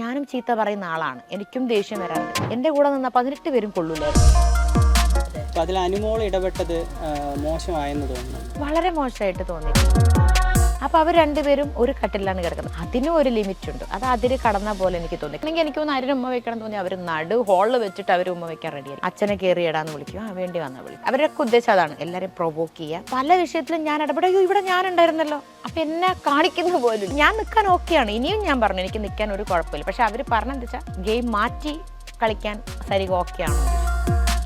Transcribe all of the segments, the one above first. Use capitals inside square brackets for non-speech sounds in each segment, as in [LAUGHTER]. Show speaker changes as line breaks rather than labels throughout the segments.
ഞാനും ചീത്ത പറയുന്ന ആളാണ്. എനിക്കും ദേഷ്യം വരാറുണ്ട്. എന്റെ കൂടെ നിന്ന പതിനെട്ട് പേരും കൊള്ളൂലായിരുന്നു
അതിൽ അനുമോൾ ഇടപെട്ടത് മോശമായെന്ന് തോന്നുന്നു.
വളരെ മോശമായിട്ട് തോന്നി. അപ്പോൾ അവർ രണ്ടുപേരും ഒരു കട്ടിലാണ് കിടക്കുന്നത്. അതിനും ഒരു ലിമിറ്റ് ഉണ്ട് അത് അതിര് കടന്ന പോലെ എനിക്ക് തോന്നി. അല്ലെങ്കിൽ എനിക്ക് തോന്നുന്നു ആരും ഉമ്മ വെക്കണം തോന്നി. അവർ നടു ഹോളിൽ വെച്ചിട്ട് അവർ ഉമ്മ വെക്കാൻ റെഡിയായി അച്ഛനെ കയറി ഇടാന്ന് വിളിക്കും. ആ വേണ്ടി വന്നാൽ വിളിക്കും. അവരൊക്കെ ഉദ്ദേശം അതാണ്. എല്ലാവരും പ്രൊവോക്ക് ചെയ്യുക. പല വിഷയത്തിലും ഞാൻ ഇടപെടും. അയ്യോ ഇവിടെ ഞാൻ ഉണ്ടായിരുന്നല്ലോ. അപ്പം എന്നെ കാണിക്കുന്ന പോലും ഞാൻ നിൽക്കാൻ ഓക്കെയാണ് ഇനിയും ഞാൻ പറഞ്ഞു എനിക്ക് നിൽക്കാൻ ഒരു കുഴപ്പമില്ല. പക്ഷെ അവർ പറഞ്ഞെന്താ വെച്ചാൽ ഗെയിം മാറ്റി കളിക്കാൻ സരിക ഓക്കെയാണോ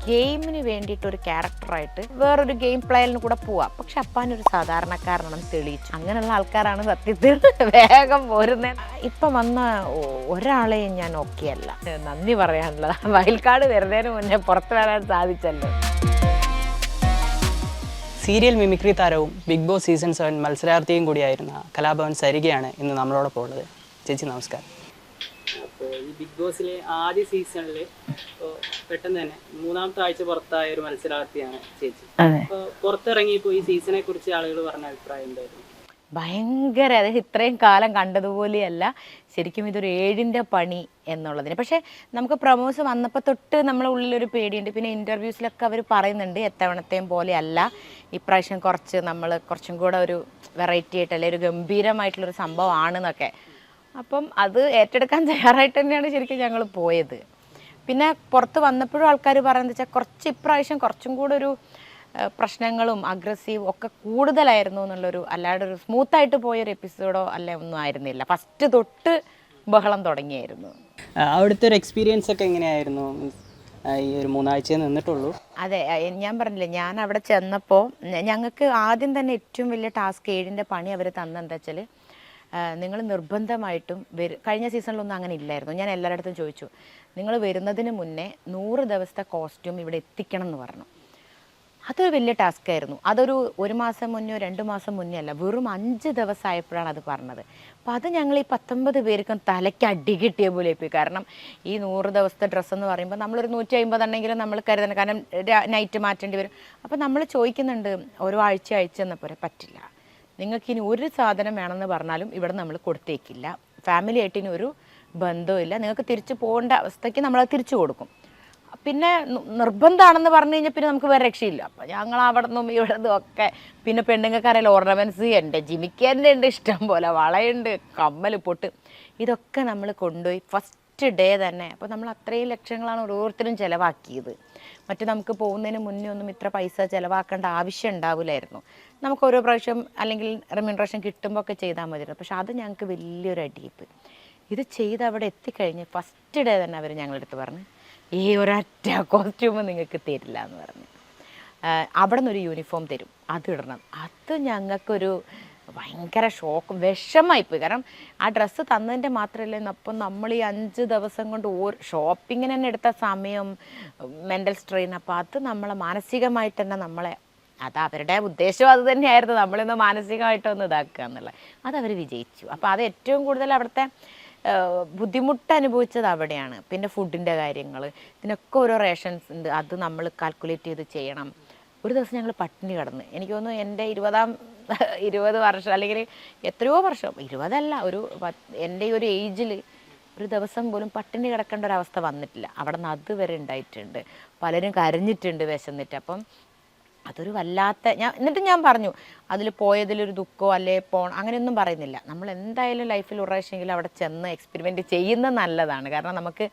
ഗെയിമിന് വേണ്ടിയിട്ട് ഒരു ക്യാരക്ടറായിട്ട് വേറൊരു ഗെയിം പ്ലേയിലിന് കൂടെ പോവാം. പക്ഷെ അപ്പാനൊരു സാധാരണക്കാരനാണെന്ന് തെളിയിച്ചു. അങ്ങനെയുള്ള ആൾക്കാരാണ് സത്യത്തിൽ വേഗം പോരുന്നത് ഇപ്പം വന്ന ഒരാളെയും ഞാൻ ഓക്കെ അല്ല. നന്ദി പറയാനുള്ളത്. വയൽക്കാട് വരുന്നതിന് മുന്നേ പുറത്തു വരാൻ സാധിച്ചല്ലോ.
സീരിയൽ മിമിക്രി താരവും ബിഗ് ബോസ് സീസൺ സെവൻ മത്സരാർത്ഥിയും കൂടിയായിരുന്ന കലാഭവൻ സരികയാണ് ഇന്ന് നമ്മളോടൊപ്പം ഉള്ളത്. ചേച്ചി നമസ്കാരം. ഈ ബിഗ് ബോസിലെ ആദ്യ സീസണിൽ പെട്ടെന്ന് തന്നെ മൂന്നാമത്തെ ആഴ്ച പുറത്തായ ഒരു മത്സരാർത്ഥിയാണ് ചേച്ചി. പുറത്തിറങ്ങിയപ്പോൾ ഈ സീസണെ കുറിച്ച് ആളുകൾ പറഞ്ഞ അഭിപ്രായം എന്തായിരുന്നു?
ഭയങ്കര അതായത് ഇത്രയും കാലം കണ്ടതുപോലെയല്ല ശരിക്കും ഇതൊരു ഏഴിന്റെ പണി എന്നുള്ളതിന്. പക്ഷേ നമുക്ക് പ്രമോസ് വന്നപ്പോൾ തൊട്ട് നമ്മളെ ഉള്ളിലൊരു പേടിയുണ്ട്. പിന്നെ ഇന്റർവ്യൂസിലൊക്കെ അവർ പറയുന്നുണ്ട് എത്തവണത്തെയും പോലെയല്ല. ഇപ്രാവശ്യം കുറച്ച് നമ്മൾ കുറച്ചും കൂടെ ഒരു വെറൈറ്റി ആയിട്ട് അല്ലെങ്കിൽ ഒരു ഗംഭീരമായിട്ടുള്ളൊരു സംഭവമാണെന്നൊക്കെ. അപ്പം അത് ഏറ്റെടുക്കാൻ [LAUGHS] തയ്യാറായിട്ട് തന്നെയാണ് ശരിക്കും ഞങ്ങൾ പോയത്. പിന്നെ പുറത്ത് വന്നപ്പോഴും ആൾക്കാർ പറയുന്നത് വെച്ചാൽ കുറച്ച് ഇപ്രാവശ്യം കുറച്ചും കൂടെ ഒരു പ്രശ്നങ്ങളും അഗ്രസീവ് ഒക്കെ കൂടുതലായിരുന്നു എന്നുള്ളൊരു അല്ലാതെ ഒരു സ്മൂത്തായിട്ട് പോയൊരു എപ്പിസോഡോ അല്ല ഒന്നും ആയിരുന്നില്ല. ഫസ്റ്റ് തൊട്ട് ബഹളം തുടങ്ങിയായിരുന്നു.
അവിടുത്തെ ഒരു എക്സ്പീരിയൻസ് ഒക്കെ എങ്ങനെയായിരുന്നു? ഈ ഒരു മൂന്നാഴ്ച നിന്നിട്ടുള്ളൂ.
അതെ ഞാൻ പറഞ്ഞില്ലേ ഞാൻ അവിടെ ചെന്നപ്പോൾ ഞങ്ങൾക്ക് ആദ്യം തന്നെ ഏറ്റവും വലിയ ടാസ്ക് ഏഴിന്റെ പണി അവർ തന്നെന്താ വെച്ചാൽ നിങ്ങൾ നിർബന്ധമായിട്ടും വരും കഴിഞ്ഞ സീസണിലൊന്നും അങ്ങനെ ഇല്ലായിരുന്നു. ഞാൻ എല്ലായിടത്തും ചോദിച്ചു നിങ്ങൾ വരുന്നതിന് മുന്നേ നൂറ് ദിവസത്തെ കോസ്റ്റ്യൂം ഇവിടെ എത്തിക്കണം എന്ന് പറഞ്ഞു. അതൊരു വലിയ ടാസ്ക് ആയിരുന്നു. അതൊരു ഒരു മാസം മുന്നേ രണ്ട് മാസം മുന്നേ അല്ല വെറും അഞ്ച് ദിവസമായപ്പോഴാണ് അത് പറഞ്ഞത്. അപ്പോൾ അത് ഞങ്ങൾ ഈ പത്തൊമ്പത് പേർക്കും തലയ്ക്ക് അടി കിട്ടിയ പോലെ പോയി കാരണം ഈ നൂറ് ദിവസത്തെ ഡ്രസ്സ് എന്ന് പറയുമ്പോൾ നമ്മളൊരു നൂറ്റി അമ്പത് ഉണ്ടെങ്കിലും നമ്മൾ കരുതണം. കാരണം നൈറ്റ് മാറ്റേണ്ടി വരും. അപ്പോൾ നമ്മൾ ചോദിക്കുന്നുണ്ട് ഓരോ ആഴ്ച അയച്ചു തന്നപ്പോലെ പറ്റില്ല. നിങ്ങൾക്ക് ഇനി ഒരു സാധനം വേണമെന്ന് പറഞ്ഞാലും ഇവിടെ നമ്മൾ കൊടുത്തേക്കില്ല. ഫാമിലി ആയിട്ട് ഇനി ഒരു ബന്ധവുമില്ല. നിങ്ങൾക്ക് തിരിച്ചു പോകേണ്ട അവസ്ഥയ്ക്ക് നമ്മളത് തിരിച്ചു കൊടുക്കും. പിന്നെ നിർബന്ധമാണെന്ന് പറഞ്ഞു കഴിഞ്ഞാൽ പിന്നെ നമുക്ക് വേറെ രക്ഷയില്ല. അപ്പം ഞങ്ങൾ അവിടെ നിന്നും ഇവിടെ നിന്നും ഒക്കെ പിന്നെ പെണ്ണുങ്ങൾക്കറിയാലോ ഓർണമെന്റ്സ് ഉണ്ട്. ജിമിക്കേന്റെ ഉണ്ട് ഇഷ്ടം പോലെ വളയുണ്ട് കമ്മൽ പൊട്ട്. ഇതൊക്കെ നമ്മൾ കൊണ്ടുപോയി ഫസ്റ്റ് ഡേ തന്നെ. അപ്പോൾ നമ്മൾ അത്രയും ലക്ഷങ്ങളാണ് ഓരോരുത്തരും ചിലവാക്കിയത്. മറ്റു നമുക്ക് പോകുന്നതിന് മുന്നേ ഒന്നും ഇത്ര പൈസ ചിലവാക്കേണ്ട ആവശ്യം ഉണ്ടാവില്ലായിരുന്നു. നമുക്ക് ഓരോ പ്രാവശ്യം അല്ലെങ്കിൽ റെമ്യൂണറേഷൻ കിട്ടുമ്പോൾ ഒക്കെ ചെയ്താൽ മതിയായിരുന്നു പക്ഷെ അത് ഞങ്ങൾക്ക് വലിയൊരു അടിയിപ്പ്. ഇത് ചെയ്ത് അവിടെ എത്തിക്കഴിഞ്ഞ് ഫസ്റ്റ് ഡേ തന്നെ അവർ ഞങ്ങളെടുത്ത് പറഞ്ഞു ഈ ഒരൊറ്റ കോസ്റ്റ്യൂം നിങ്ങൾക്ക് തരില്ല എന്ന് പറഞ്ഞു. അവിടെ നിന്നൊരു യൂണിഫോം തരും. അത് ഇടണം. അത് ഞങ്ങൾക്കൊരു ഭയങ്കര ഷോക്കും വിഷമായിപ്പോയി. കാരണം ആ ഡ്രസ്സ് തന്നതിന്റെ മാത്രമല്ല അപ്പം നമ്മൾ ഈ അഞ്ച് ദിവസം കൊണ്ട് ഓരോ ഷോപ്പിങ്ങിന് തന്നെ എടുത്ത സമയം മെന്റൽ സ്ട്രെയിൻ അപ്പോൾ അത് നമ്മളെ മാനസികമായിട്ട് തന്നെ നമ്മളെ അത് അവരുടെ ഉദ്ദേശം അത് തന്നെയായിരുന്നു. നമ്മളിന്ന് മാനസികമായിട്ടൊന്ന് ഇതാക്കുക എന്നുള്ളത്. അത് അവർ വിജയിച്ചു. അപ്പോൾ അത് ഏറ്റവും കൂടുതൽ അവിടുത്തെ ബുദ്ധിമുട്ട് അനുഭവിച്ചത് അവിടെയാണ്. പിന്നെ ഫുഡിന്റെ കാര്യങ്ങൾ ഇതിനൊക്കെ ഓരോ റേഷൻസ് ഉണ്ട്. അത് നമ്മൾ കാൽക്കുലേറ്റ് ചെയ്ത് ചെയ്യണം. ഒരു ദിവസം ഞങ്ങൾ പട്ടിണി കിടന്ന്. എനിക്ക് തോന്നുന്നു എന്റെ ഇരുപതാം [LAUGHS] ഇരുപത് വർഷം അല്ലെങ്കിൽ എത്രയോ വർഷം. ഇരുപതല്ല ഒരു എന്റെ ഒരു ഏജിൽ ഒരു ദിവസം പോലും പട്ടിണി കിടക്കേണ്ട ഒരു അവസ്ഥ വന്നിട്ടില്ല. അവിടെ നിന്ന് അതുവരെ ഉണ്ടായിട്ടുണ്ട്. പലരും കരഞ്ഞിട്ടുണ്ട് വിശന്നിട്ട്. അപ്പം അതൊരു വല്ലാത്ത ഞാൻ എന്നിട്ട് ഞാൻ പറഞ്ഞു അതിൽ പോയതിലൊരു ദുഃഖമോ അല്ലേ പോണം അങ്ങനെയൊന്നും പറയുന്നില്ല. നമ്മൾ എന്തായാലും ലൈഫിൽ ഒരു അവിടെ ചെന്ന് എക്സ്പെരിമെന്റ് ചെയ്യുന്നത് നല്ലതാണ്. കാരണം നമുക്ക്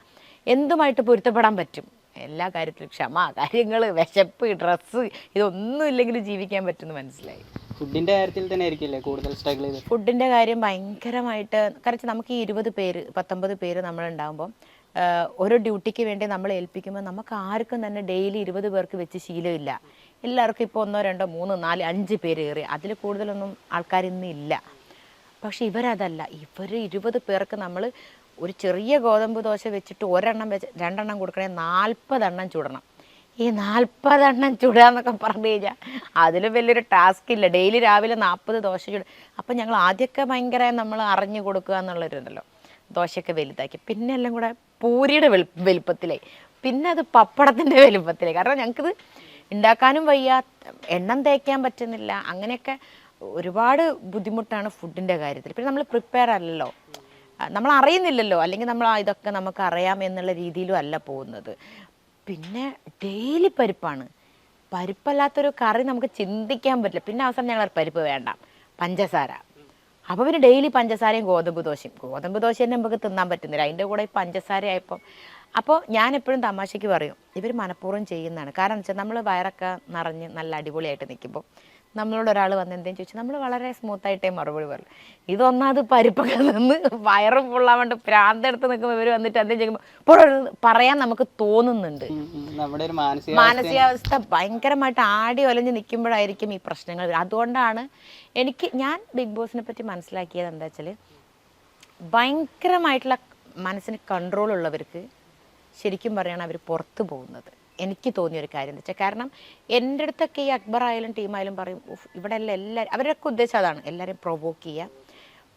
എന്തുമായിട്ട് പൊരുത്തപ്പെടാൻ പറ്റും? എല്ലാ കാര്യത്തിലും ക്ഷമ കാര്യങ്ങൾ വിശപ്പ് ഡ്രസ്സ് ഇതൊന്നും ഇല്ലെങ്കിൽ ജീവിക്കാൻ പറ്റുമെന്ന് മനസ്സിലായി.
ഫുഡിന്റെ കാര്യത്തിൽ തന്നെ ആയിരിക്കില്ലേ കൂടുതൽ സ്ട്രഗിൾ ചെയ്ത്
ഫുഡിന്റെ കാര്യം ഭയങ്കരമായിട്ട് കാരണം നമുക്ക് ഈ ഇരുപത് പേര് പത്തൊമ്പത് പേര് നമ്മളുണ്ടാകുമ്പോൾ ഓരോ ഡ്യൂട്ടിക്ക് വേണ്ടി നമ്മൾ ഏൽപ്പിക്കുമ്പോൾ നമുക്ക് ആർക്കും തന്നെ ഡെയിലി ഇരുപത് പേർക്ക് വെച്ച് ശീലമില്ല. എല്ലാവർക്കും ഇപ്പോൾ ഒന്നോ രണ്ടോ മൂന്ന് നാല് അഞ്ച് പേര് കയറി അതിൽ കൂടുതലൊന്നും ആൾക്കാർ ഇല്ല. പക്ഷെ ഇവരതല്ല ഇവർ ഇരുപത് പേർക്ക് നമ്മൾ ഒരു ചെറിയ ഗോതമ്പ് ദോശ വെച്ചിട്ട് ഒരെണ്ണം വെച്ച് രണ്ടെണ്ണം കൊടുക്കണേ നാൽപ്പതെണ്ണം ചുടണം. ഈ നാൽപ്പതെണ്ണം ചുടാന്നൊക്കെ പറഞ്ഞു കഴിഞ്ഞാൽ അതിലും വലിയൊരു ടാസ്ക് ഇല്ല. ഡെയിലി രാവിലെ നാൽപ്പത് ദോശ ചുട. അപ്പം ഞങ്ങൾ ആദ്യമൊക്കെ ഭയങ്കര നമ്മൾ അറിഞ്ഞു കൊടുക്കുക എന്നുള്ളൊരുണ്ടല്ലോ ദോശയൊക്കെ വലുതാക്കി. പിന്നെ എല്ലാം കൂടെ പൂരിയുടെ വലു വലുപ്പത്തിലായി. പിന്നെ അത് പപ്പടത്തിന്റെ വലുപ്പത്തിലായി. കാരണം ഞങ്ങൾക്കിത് ഉണ്ടാക്കാനും വയ്യ എണ്ണം തേക്കാൻ പറ്റുന്നില്ല. അങ്ങനെയൊക്കെ ഒരുപാട് ബുദ്ധിമുട്ടാണ് ഫുഡിന്റെ കാര്യത്തിൽ. പിന്നെ നമ്മൾ പ്രിപ്പയർ അല്ലല്ലോ. നമ്മൾ അറിയുന്നില്ലല്ലോ അല്ലെങ്കിൽ നമ്മൾ ഇതൊക്കെ നമുക്ക് അറിയാം എന്നുള്ള രീതിയിലും അല്ല പോകുന്നത്. പിന്നെ ഡെയിലി പരിപ്പാണ്. പരിപ്പല്ലാത്തൊരു കറി നമുക്ക് ചിന്തിക്കാൻ പറ്റില്ല. പിന്നെ അവസാനം ഞങ്ങൾ പരിപ്പ് വേണ്ട. പഞ്ചസാര. അപ്പോൾ പിന്നെ ഡെയിലി പഞ്ചസാരയും ഗോതമ്പ് ദോശയും. ഗോതമ്പ് ദോശ തന്നെ നമുക്ക് തിന്നാൻ പറ്റുന്നില്ല. അതിന്റെ കൂടെ ഈ പഞ്ചസാര ആയപ്പോൾ അപ്പോൾ ഞാൻ എപ്പോഴും തമാശയ്ക്ക് പറയും. ഇവർ മനഃപൂർവം ചെയ്യുന്നതാണ്. കാരണം വെച്ചാൽ നമ്മൾ വയറൊക്കെ നിറഞ്ഞ് നല്ല അടിപൊളിയായിട്ട് നിൽക്കുമ്പോൾ നമ്മളോട് ഒരാൾ വന്ന് എന്തെങ്കിലും ചോദിച്ചാൽ നമ്മൾ വളരെ സ്മൂത്തായിട്ടേ മറുപടി പറയും. ഇതൊന്നാമത് പരിപ്പൊക്കെ നിന്ന് വയറും ഫുള്ളാവാണ്ട് പ്രാന്തെടുത്ത് നിൽക്കുമ്പോൾ ഇവർ വന്നിട്ട് എന്തെങ്കിലും ചോദിക്കുമ്പോൾ പറയാൻ നമുക്ക് തോന്നുന്നുണ്ട്. മാനസികാവസ്ഥ. ഭയങ്കരമായിട്ട് ആടി ഒലഞ്ഞ് നിൽക്കുമ്പോഴായിരിക്കും ഈ പ്രശ്നങ്ങൾ. അതുകൊണ്ടാണ് എനിക്ക് ഞാൻ ബിഗ് ബോസിനെ പറ്റി മനസ്സിലാക്കിയത് എന്താ വെച്ചാൽ ഭയങ്കരമായിട്ടുള്ള മനസ്സിന് കൺട്രോൾ ഉള്ളവർക്ക് ശരിക്കും പറയുകയാണ് അവർ പുറത്തു പോകുന്നത്. എനിക്ക് തോന്നിയൊരു കാര്യം എന്ന് വെച്ചാൽ കാരണം എന്റെ അടുത്തൊക്കെ ഈ അക്ബർ ആയാലും ടീമായാലും പറയും "ഉഫ്, ഇവിടെ എല്ലാം എല്ലാവരും അവരൊക്കെ ഉദ്ദേശം അതാണ് എല്ലാവരെയും പ്രൊവോക്ക് ചെയ്യുക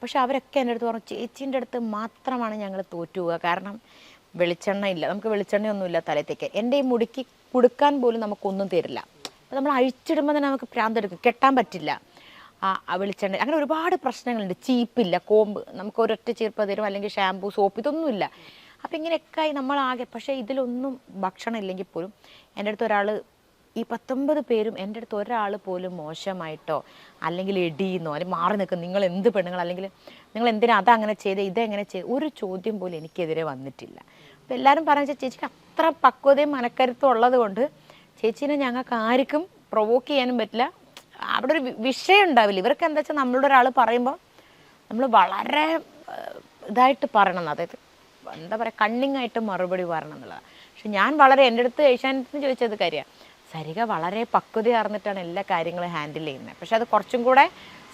പക്ഷെ അവരൊക്കെ എന്റെ അടുത്ത് പറഞ്ഞു ചേച്ചീന്റെ അടുത്ത് മാത്രമാണ് ഞങ്ങൾ തോറ്റു പോവുക കാരണം വെളിച്ചെണ്ണ ഇല്ല നമുക്ക് വെളിച്ചെണ്ണയൊന്നുമില്ല തലത്തേക്ക് എന്റെ ഈ മുടിക്ക് കൊടുക്കാൻ പോലും നമുക്കൊന്നും തരില്ല. അപ്പോൾ നമ്മൾ അഴിച്ചിടുമ്പോൾ തന്നെ നമുക്ക് പ്രാന്തെടുക്കും കെട്ടാൻ പറ്റില്ല. ആ വെളിച്ചെണ്ണ അങ്ങനെ ഒരുപാട് പ്രശ്നങ്ങളുണ്ട്. ചീപ്പില്ല കോമ്പ് നമുക്ക് ഒരൊറ്റ ചീർപ്പ് തരും അല്ലെങ്കിൽ ഷാമ്പു സോപ്പ് ഇതൊന്നുമില്ല. അപ്പം ഇങ്ങനെയൊക്കെ നമ്മളാകെ. പക്ഷേ ഇതിലൊന്നും ഭക്ഷണം ഇല്ലെങ്കിൽ പോലും എന്റെ അടുത്ത് ഒരാൾ ഈ പത്തൊമ്പത് പേരും എന്റെ അടുത്ത് ഒരാൾ പോലും മോശമായിട്ടോ അല്ലെങ്കിൽ എടിയെന്നോ അല്ലെങ്കിൽ മാറി നിൽക്കും നിങ്ങൾ എന്ത് പെണ്ണുങ്ങൾ? അല്ലെങ്കിൽ നിങ്ങൾ എന്തിനാ അതങ്ങനെ ചെയ്ത് ഇതെങ്ങനെ ചെയ്ത്? ഒരു ചോദ്യം പോലും എനിക്കെതിരെ വന്നിട്ടില്ല. അപ്പോൾ എല്ലാവരും പറഞ്ഞ ചേച്ചിക്ക് അത്ര പക്വതയും മനക്കരുത്തും ഉള്ളത് കൊണ്ട് ചേച്ചീനെ ഞങ്ങൾക്ക് ആർക്കും പ്രൊവോക്ക് ചെയ്യാനും പറ്റില്ല. അവിടെ ഒരു വിഷയം ഉണ്ടാവില്ല. ഇവർക്ക് എന്താ വെച്ചാൽ നമ്മളോട് ഒരാൾ പറയുമ്പോൾ നമ്മൾ വളരെ ഇതായിട്ട് പറയണം. അതായത് എന്താ പറയുക കണ്ണിങ് ആയിട്ട് മറുപടി പറയണം എന്നുള്ളതാണ് പക്ഷെ ഞാൻ വളരെ എന്റെ അടുത്ത് ഏഷ്യാനെറ്റിന് ചോദിച്ചത് കാര്യം സരിക വളരെ പക്വതയാർന്നിട്ടാണ് എല്ലാ കാര്യങ്ങളും ഹാൻഡിൽ ചെയ്യുന്നത്. പക്ഷെ അത് കുറച്ചും കൂടെ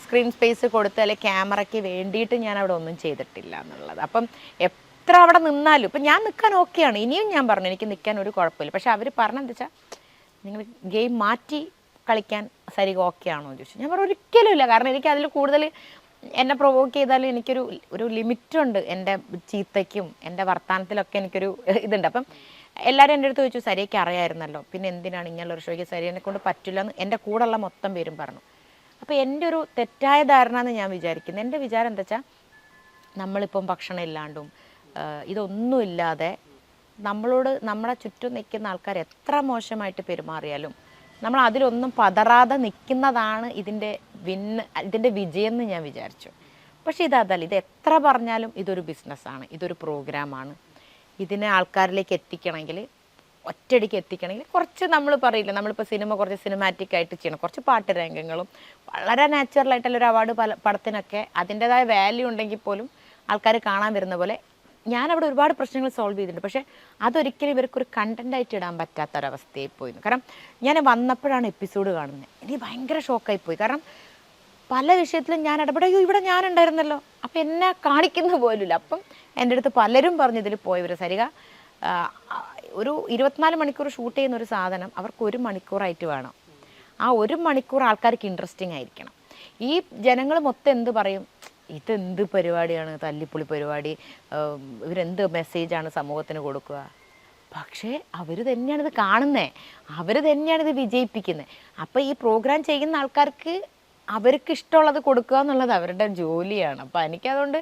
സ്ക്രീൻ സ്പേസ് കൊടുത്ത് അല്ലെങ്കിൽ ക്യാമറയ്ക്ക് വേണ്ടിയിട്ട് ഞാൻ അവിടെ ഒന്നും ചെയ്തിട്ടില്ല എന്നുള്ളത്. അപ്പം എത്ര അവിടെ നിന്നാലും ഇപ്പം ഞാൻ നിൽക്കാൻ ഓക്കെയാണ്. ഇനിയും ഞാൻ പറഞ്ഞു എനിക്ക് നിൽക്കാൻ ഒരു കുഴപ്പമില്ല. പക്ഷെ അവർ പറഞ്ഞെന്താ വെച്ചാൽ നിങ്ങൾ ഗെയിം മാറ്റി കളിക്കാൻ സരിക ഓക്കെ ആണോ ചോദിച്ചു. ഞാൻ പറഞ്ഞു ഒരിക്കലും ഇല്ല. കാരണം എനിക്ക് അതിൽ കൂടുതൽ എന്നെ പ്രൊവോക്ക് ചെയ്താലും എനിക്കൊരു ഒരു ലിമിറ്റുണ്ട് എന്റെ ചീത്തയ്ക്കും എന്റെ വർത്തമാനത്തിലൊക്കെ എനിക്കൊരു ഇതുണ്ട്. അപ്പം എല്ലാവരും എന്റെ അടുത്ത് ചോദിച്ചു സരിയൊക്കെ അറിയാമായിരുന്നല്ലോ പിന്നെ എന്തിനാണ് ഒരു ഷോയ്ക്ക് സരിയനെ കൊണ്ട് പറ്റില്ല എന്ന് എന്റെ കൂടെയുള്ള മൊത്തം പേരും പറഞ്ഞു. അപ്പോൾ എന്റെ ഒരു തെറ്റായ ധാരണ എന്ന് ഞാൻ വിചാരിക്കുന്നത് എന്റെ വിചാരം എന്താ വെച്ചാൽ നമ്മളിപ്പം ഭക്ഷണം ഇല്ലാണ്ടും ഇതൊന്നുമില്ലാതെ നമ്മളോട് നമ്മുടെ ചുറ്റും നിൽക്കുന്ന ആൾക്കാർ എത്ര മോശമായിട്ട് പെരുമാറിയാലും നമ്മൾ അതിലൊന്നും പതറാതെ നിൽക്കുന്നതാണ് ഇതിന്റെ വിന്ന് ഇതിന്റെ വിജയം എന്ന് ഞാൻ വിചാരിച്ചു. പക്ഷേ ഇതല്ല ഇത് എത്ര പറഞ്ഞാലും ഇതൊരു ബിസിനസ്സാണ് ഇതൊരു പ്രോഗ്രാമാണ്. ഇതിനെ ആൾക്കാരിലേക്ക് എത്തിക്കണമെങ്കിൽ ഒറ്റയടിക്ക് എത്തിക്കണമെങ്കിൽ കുറച്ച് നമ്മൾ പറയില്ല നമ്മളിപ്പോൾ സിനിമ കുറച്ച് സിനിമാറ്റിക് ആയിട്ട് ചെയ്യണം കുറച്ച് പാട്ട് രംഗങ്ങളും വളരെ നാച്ചുറൽ ആയിട്ടുള്ള ഒരു അവാർഡ് പല പടത്തിനൊക്കെ അതിന്റെതായ വാല്യൂ ഉണ്ടെങ്കിൽ പോലും ആൾക്കാർ കാണാൻ വരുന്ന പോലെ ഞാൻ അവിടെ ഒരുപാട് പ്രശ്നങ്ങൾ സോൾവ് ചെയ്തിട്ടുണ്ട്. പക്ഷേ അതൊരിക്കലും ഇവർക്കൊരു കണ്ടന്റ് ആയിട്ട് ഇടാൻ പറ്റാത്ത പോയിരുന്നു. കാരണം ഞാൻ വന്നപ്പോഴാണ് എപ്പിസോഡ് കാണുന്നത്. എനിക്ക് ഭയങ്കര ഷോക്കായി പോയി. കാരണം പല വിഷയത്തിലും ഞാൻ ഇടപെടുകയോ ഇവിടെ ഞാനുണ്ടായിരുന്നല്ലോ. അപ്പം എന്നെ കാണിക്കുന്ന പോലുമില്ല. അപ്പം എന്റെ അടുത്ത് പലരും പറഞ്ഞു ഇതിൽ പോയവർ സരിക ഒരു ഇരുപത്തിനാല് മണിക്കൂർ ഷൂട്ട് ചെയ്യുന്ന ഒരു സാധനം അവർക്ക് ഒരു മണിക്കൂറായിട്ട് വേണം. ആ ഒരു മണിക്കൂർ ആൾക്കാർക്ക് ഇൻട്രസ്റ്റിംഗ് ആയിരിക്കണം. ഈ ജനങ്ങൾ മൊത്തം എന്ത് പറയും? ഇതെന്ത് പരിപാടിയാണ്? തല്ലിപ്പൊളി പരിപാടി. ഇവരെന്ത് മെസ്സേജാണ് സമൂഹത്തിന് കൊടുക്കുക? പക്ഷേ അവർ തന്നെയാണ് ഇത് കാണുന്നത് അവർ തന്നെയാണ് ഇത് വിജയിപ്പിക്കുന്നത് അപ്പോൾ ഈ പ്രോഗ്രാം ചെയ്യുന്ന ആൾക്കാർക്ക് അവർക്ക് ഇഷ്ടമുള്ളത് കൊടുക്കുക എന്നുള്ളത് അവരുടെ ജോലിയാണ്. അപ്പോൾ എനിക്കതുകൊണ്ട്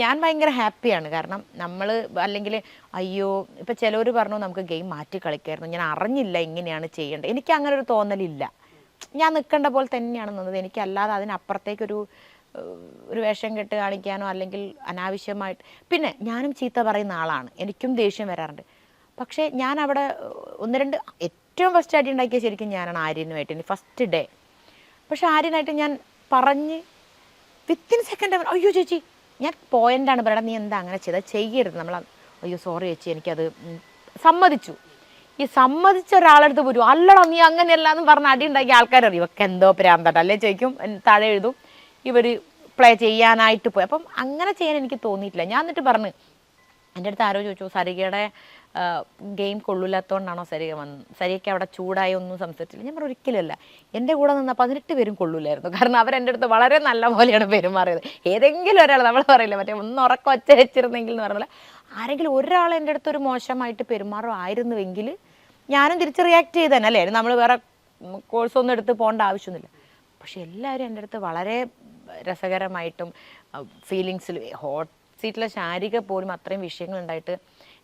ഞാൻ ഭയങ്കര ഹാപ്പിയാണ് കാരണം നമ്മൾ അല്ലെങ്കിൽ അയ്യോ ഇപ്പം ചിലർ പറഞ്ഞു നമുക്ക് ഗെയിം മാറ്റി കളിക്കായിരുന്നു. ഞാൻ അറിഞ്ഞില്ല ഇങ്ങനെയാണ് ചെയ്യേണ്ടത്. എനിക്ക് അങ്ങനെ ഒരു തോന്നലില്ല. ഞാൻ നിൽക്കേണ്ട പോലെ തന്നെയാണ് നിന്നത്. എനിക്കല്ലാതെ അതിനപ്പുറത്തേക്കൊരു ഒരു വേഷം കെട്ട് കാണിക്കാനോ അല്ലെങ്കിൽ അനാവശ്യമായിട്ട്. പിന്നെ ഞാനും ചീത്ത പറയുന്ന ആളാണ്. എനിക്കും ദേഷ്യം വരാറുണ്ട്. പക്ഷേ ഞാൻ അവിടെ ഒന്ന് രണ്ട് ഏറ്റവും ഫസ്റ്റ് ആയിട്ട് ഉണ്ടാക്കിയ ശരിക്കും ഞാനാണ് ആര്യനുമായിട്ട്. ഇനി ഫസ്റ്റ് ഡേ പക്ഷെ ആര്യനായിട്ട് ഞാൻ പറഞ്ഞ് വിത്തിൻ സെക്കൻഡ് അയ്യോ ചേച്ചി ഞാൻ പോയിന്റാണ് പറയണത്. നീ എന്താ അങ്ങനെ ചെയ്താൽ ചെയ്യരുത് നമ്മൾ അയ്യോ സോറി ചേച്ചി എനിക്കത് സമ്മതിച്ചു. ഈ സമ്മതിച്ച ഒരാളെടുത്ത് പോരും. അല്ലടോ നീ അങ്ങനെയല്ല എന്ന് പറഞ്ഞ അടി ഉണ്ടാക്കിയ ആൾക്കാരറിയും. ഒക്കെ എന്തോ പ്രാന്തട്ടോ. അല്ലേ ചോദിക്കും? താഴെ എഴുതും. ഇവർ പ്ലേ ചെയ്യാനായിട്ട് പോയി. അപ്പം അങ്ങനെ ചെയ്യാൻ എനിക്ക് തോന്നിയിട്ടില്ല. ഞാൻ എന്നിട്ട് പറഞ്ഞു എന്റെ അടുത്ത് ആരോ ചോദിച്ചു സരികയുടെ ഗെയിം കൊള്ളില്ലാത്തതുകൊണ്ടാണോ സരിക വന്ന് സരികയ്ക്ക് അവിടെ ചൂടായി ഒന്നും സംസാരിച്ചില്ല ഞാൻ പറഞ്ഞു ഒരിക്കലുമല്ല. എന്റെ കൂടെ നിന്ന പതിനെട്ട് പേരും കൊള്ളില്ലായിരുന്നു കാരണം അവരെന്റെ അടുത്ത് വളരെ നല്ല പോലെയാണ് പെരുമാറിയത്. ഏതെങ്കിലും ഒരാൾ നമ്മൾ പറയില്ല മറ്റേ ഒന്ന് ഉറക്കം ഒച്ച വെച്ചിരുന്നെങ്കിൽ എന്ന് പറഞ്ഞാൽ ആരെങ്കിലും ഒരാൾ എന്റെ അടുത്ത് ഒരു മോശമായിട്ട് പെരുമാറുമായിരുന്നുവെങ്കിൽ ഞാനും തിരിച്ച് റിയാക്ട് ചെയ്തതന്നെ അല്ലേ? നമ്മൾ വേറെ കോഴ്സൊന്നും എടുത്ത് പോകേണ്ട ആവശ്യമൊന്നുമില്ല. പക്ഷെ എല്ലാവരും എന്റെ അടുത്ത് വളരെ രസകരമായിട്ടും ഫീലിങ്സിൽ ഹോട്ട് സീറ്റിലെ ശാരിക പോലും അത്രയും വിഷയങ്ങളുണ്ടായിട്ട്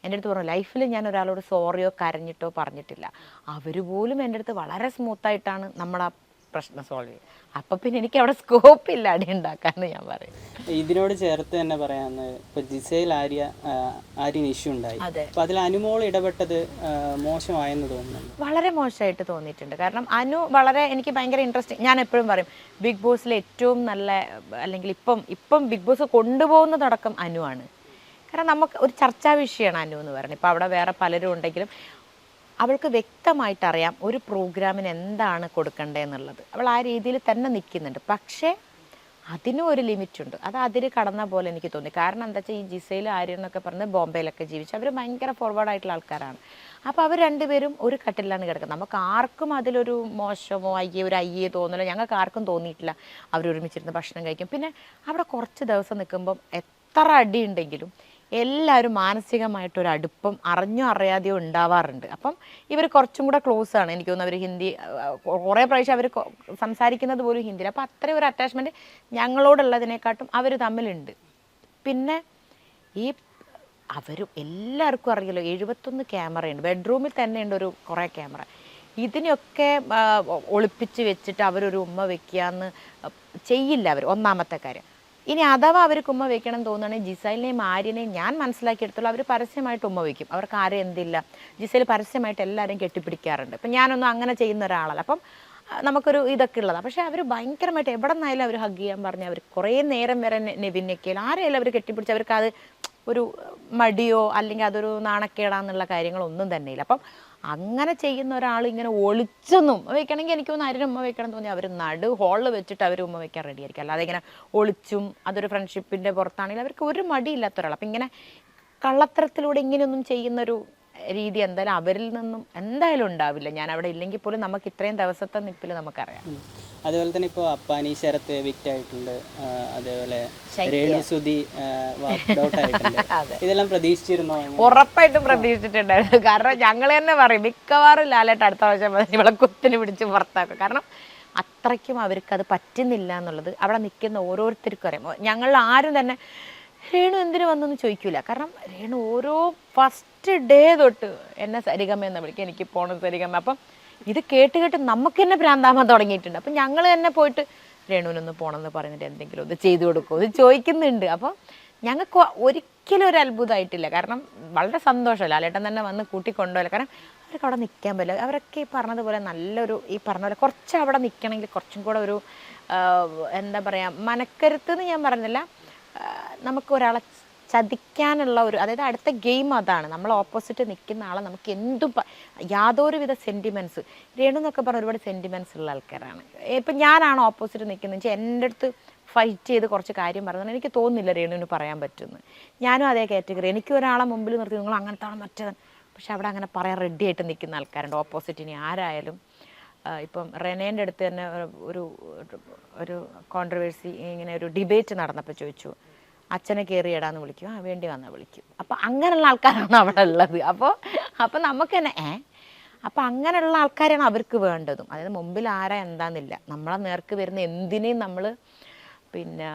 എന്റെ അടുത്ത് പറഞ്ഞു ലൈഫിൽ ഞാൻ ഒരാളോട് സോറിയോ കരഞ്ഞിട്ടോ പറഞ്ഞിട്ടില്ല. അവർ പോലും എന്റെ അടുത്ത് വളരെ സ്മൂത്തായിട്ടാണ് നമ്മൾ ആ പ്രശ്നം സോൾവ് ചെയ്യുക അപ്പം പിന്നെ എനിക്ക് അവിടെ സ്കോപ്പ് ഇല്ല. അടി ഉണ്ടാക്കാന്ന് ഞാൻ പറയും.
ഇതിനോട് ചേർത്ത് തന്നെ പറയാന്ന് ഇപ്പൊ ജിസയിൽ ആര്യ ആര്യന് ഇഷ്യൂ ഉണ്ടായി. അപ്പൊ അതിൽ അനുമോൾ ഇടപെട്ടത് മോശമായെന്ന് തോന്നുന്നു
വളരെ മോശമായിട്ട് തോന്നിയിട്ടുണ്ട്. കാരണം അനു വളരെ എനിക്ക് ഭയങ്കര ഇൻട്രസ്റ്റിംഗ് ഞാൻ എപ്പോഴും പറയും ബിഗ് ബോസിലെ ഏറ്റവും നല്ല അല്ലെങ്കിൽ ഇപ്പം ഇപ്പം ബിഗ് ബോസ് കൊണ്ടുപോകുന്നതടക്കം അനു ആണ്. കാരണം നമുക്ക് ഒരു ചർച്ചാ വിഷയമാണ് അനു എന്ന് പറയുന്നത്. ഇപ്പോൾ അവിടെ വേറെ പലരും ഉണ്ടെങ്കിലും അവൾക്ക് വ്യക്തമായിട്ട് അറിയാം ഒരു പ്രോഗ്രാമിന് എന്താണ് കൊടുക്കേണ്ടതെന്നുള്ളത് അവൾ ആ രീതിയിൽ തന്നെ നിൽക്കുന്നുണ്ട്. പക്ഷേ അതിനും ഒരു ലിമിറ്റുണ്ട്. അത് അതിര് കടന്ന പോലെ എനിക്ക് തോന്നി. കാരണം എന്താ വെച്ചാൽ ഈ ജിസയിൽ ആര്യ എന്നൊക്കെ പറഞ്ഞ് ബോംബെയിലൊക്കെ ജീവിച്ചു അവർ ഭയങ്കര ഫോർവേഡ് ആയിട്ടുള്ള ആൾക്കാരാണ്. അപ്പോൾ അവർ രണ്ടുപേരും ഒരു കട്ടിലാണ് കിടക്കുന്നത്. നമുക്ക് ആർക്കും അതിലൊരു മോശമോ അയ്യേ ഒരു അയ്യേ തോന്നില്ല ഞങ്ങൾക്ക് ആർക്കും തോന്നിയിട്ടില്ല. അവർ ഒരുമിച്ചിരുന്ന് ഭക്ഷണം കഴിക്കും. പിന്നെ അവിടെ കുറച്ച് ദിവസം നിൽക്കുമ്പം എത്ര അടി ഉണ്ടെങ്കിലും എല്ലാവരും മാനസികമായിട്ടൊരു അടുപ്പം അറിഞ്ഞോ അറിയാതെയോ ഉണ്ടാവാറുണ്ട്. അപ്പം ഇവർ കുറച്ചും കൂടെ ക്ലോസ് ആണ്. എനിക്ക് തോന്നുന്നു അവർ ഹിന്ദി കുറേ പ്രാവശ്യം അവർ സംസാരിക്കുന്നത് പോലും ഹിന്ദിയിൽ അപ്പോൾ അത്രയും ഒരു അറ്റാച്ച്മെന്റ് ഞങ്ങളോടുള്ളതിനെക്കാട്ടും അവർ തമ്മിലുണ്ട്. പിന്നെ ഈ അവരും എല്ലാവർക്കും അറിയാലോ എഴുപത്തൊന്ന് ക്യാമറയുണ്ട്. ബെഡ്റൂമിൽ തന്നെ ഉണ്ട് ഒരു കുറേ ക്യാമറ. ഇതിനെയൊക്കെ ഒളിപ്പിച്ച് വെച്ചിട്ട് അവരൊരു ഉമ്മ വെക്കുകയെന്ന് ചെയ്യില്ല അവർ ഒന്നാമത്തെ കാര്യം. ഇനി അഥവാ അവർക്ക് ഉമ്മ വെക്കണം തോന്നുകയാണെങ്കിൽ ജിസൈലിനെയും ആര്യനെയും ഞാൻ മനസ്സിലാക്കിയെടുത്തോളൂ അവർ പരസ്യമായിട്ട് ഉമ്മ വയ്ക്കും അവർക്ക് ആരും എന്തില്ല. ജിസൈൽ പരസ്യമായിട്ട് എല്ലാവരും കെട്ടിപ്പിടിക്കാറുണ്ട്. അപ്പം ഞാനൊന്നും അങ്ങനെ ചെയ്യുന്ന ഒരാളല്ല. അപ്പം നമുക്കൊരു ഇതൊക്കെ ഉള്ളതാണ് പക്ഷേ അവർ ഭയങ്കരമായിട്ട് എവിടെ നിന്നായാലും അവർ ഹഗ് ചെയ്യാൻ പറഞ്ഞ് അവർ കുറേ നേരം വരെ നെവിനൊക്കെയാലും ആരെയാലും അവർ കെട്ടിപ്പിടിച്ച് അവർക്ക് അത് ഒരു മടിയോ അല്ലെങ്കിൽ അതൊരു നാണക്കേടാന്നുള്ള കാര്യങ്ങളൊന്നും തന്നെയില്ല അപ്പം അങ്ങനെ ചെയ്യുന്ന ഒരാൾ ഇങ്ങനെ ഒളിച്ചൊന്നും വെക്കണമെങ്കിൽ എനിക്ക് തോന്നുന്നു ആരും ഉമ്മ വെക്കണം തോന്നി. അവർ നടു ഹോളിൽ വെച്ചിട്ട് അവർ ഉമ്മ വെക്കാൻ റെഡി ആയിരിക്കും. അല്ലാതെ ഇങ്ങനെ ഒളിച്ചും അതൊരു ഫ്രണ്ട്ഷിപ്പിന്റെ പുറത്താണെങ്കിൽ അവർക്ക് ഒരു മടിയില്ലാത്ത ഒരാൾ അപ്പം ഇങ്ങനെ കള്ളത്തരത്തിലൂടെ ഇങ്ങനെയൊന്നും ചെയ്യുന്നൊരു രീതി എന്തായാലും അവരിൽ നിന്നും എന്തായാലും ഉണ്ടാവില്ല. ഞാൻ അവിടെ ഇല്ലെങ്കിൽ പോലും നമുക്ക് ഇത്രയും ദിവസത്തെ നിപ്പിൽ നമുക്കറിയാം.
അതുപോലെ തന്നെ ഇപ്പോൾ അപ്പാനി ശരത്ത് വിക്റ്റ് ആയിട്ടുണ്ട്. അതേപോലെ രേണുസുതി [LAUGHS] ഇതെല്ലാം പ്രതീക്ഷിച്ചിരുന്നോ?
ഉറപ്പായിട്ടും പ്രതീക്ഷിച്ചിട്ടുണ്ടായിരുന്നു. കാരണം ഞങ്ങൾ തന്നെ പറയും മിക്കവാറും ലാലേട്ട് അടുത്ത പ്രാവശ്യം ഇവിടെ ഇവളെ കുത്തിന് പിടിച്ച് പുറത്താക്കും. കാരണം അത്രയ്ക്കും അവർക്ക് അത് പറ്റുന്നില്ല എന്നുള്ളത് അവിടെ നിൽക്കുന്ന ഓരോരുത്തർക്കും അറിയാം. ഞങ്ങൾ ആരും തന്നെ രേണു എന്തിനു വന്നെന്ന് ചോദിക്കൂല. കാരണം രേണു ഓരോ ഫസ്റ്റ് ഡേ തൊട്ട് എന്നെ സരിഗമ എന്ന് വിളിക്കുക എനിക്ക് പോണത് സരിഗമ അപ്പം ഇത് കേട്ട് കേട്ട് നമുക്ക് തന്നെ ഭ്രാന്താമ തുടങ്ങിയിട്ടുണ്ട്. അപ്പം ഞങ്ങൾ തന്നെ പോയിട്ട് രേണുവിനൊന്ന് പോകണമെന്ന് പറഞ്ഞിട്ട് എന്തെങ്കിലും ഒന്ന് ചെയ്തു കൊടുക്കുമോ ഇത് ചോദിക്കുന്നുണ്ട്. അപ്പം ഞങ്ങൾക്ക് ഒരിക്കലും ഒരു അത്ഭുതമായിട്ടില്ല കാരണം വളരെ സന്തോഷമല്ല? ലാലേട്ടൻ തന്നെ വന്ന് കൂട്ടിക്കൊണ്ടുപോയില്ല കാരണം അവർക്ക് അവിടെ നിൽക്കാൻ പറ്റില്ല. അവരൊക്കെ ഈ പറഞ്ഞതുപോലെ നല്ലൊരു ഈ പറഞ്ഞ പോലെ കുറച്ച് അവിടെ നിൽക്കണമെങ്കിൽ കുറച്ചും കൂടെ ഒരു എന്താ പറയുക മനക്കരുത്ത് എന്ന് ഞാൻ പറഞ്ഞില്ല. നമുക്ക് ഒരാളെ ചതിക്കാനുള്ള ഒരു അതായത് അടുത്ത ഗെയിം അതാണ്. നമ്മൾ ഓപ്പോസിറ്റ് നിൽക്കുന്ന ആളെ നമുക്ക് എന്തും യാതൊരു യാതൊരുവിധ സെന്റിമെന്റ്സ് രേണു എന്നൊക്കെ പറഞ്ഞ ഒരുപാട് സെന്റിമെന്റ്സ് ഉള്ള ആൾക്കാരാണ്. ഇപ്പം ഞാനാണ് ഓപ്പോസിറ്റ് നിൽക്കുന്നത്. വെച്ചാൽ എന്റെ അടുത്ത് ഫൈറ്റ് ചെയ്ത് കുറച്ച് കാര്യം പറയുന്നത് എനിക്ക് തോന്നുന്നില്ല രേണുവിന് പറയാൻ പറ്റുമെന്ന്. ഞാനും അതേ കാറ്റഗറി. എനിക്ക് ഒരാളെ മുമ്പിൽ നിർത്തി നിങ്ങൾ അങ്ങനത്തെ ആളെ മറ്റേ പക്ഷെ അവിടെ അങ്ങനെ പറയാൻ റെഡി ആയിട്ട് നിൽക്കുന്ന ആൾക്കാരുണ്ട്. ഓപ്പോസിറ്റിന് ആരായാലും ഇപ്പം റെനേന്റെ അടുത്ത് തന്നെ ഒരു ഒരു കോൺട്രവേഴ്സി ഇങ്ങനെ ഒരു ഡിബേറ്റ് നടന്നപ്പോൾ ചോദിച്ചു അച്ഛനെ കയറിയിടാന്ന് വിളിക്കും ആ വേണ്ടി വന്നാൽ വിളിക്കും. അപ്പോൾ അങ്ങനെയുള്ള ആൾക്കാരാണ് അവിടെ ഉള്ളത്. അപ്പോൾ അപ്പോൾ നമുക്ക് തന്നെ ഏ? അപ്പോൾ അങ്ങനെയുള്ള ആൾക്കാരാണ് അവർക്ക് വേണ്ടതും. അതായത് മുമ്പിൽ ആരാ എന്താന്നില്ല. നമ്മളെ നേർക്ക് വരുന്ന എന്തിനേയും നമ്മൾ പിന്നെ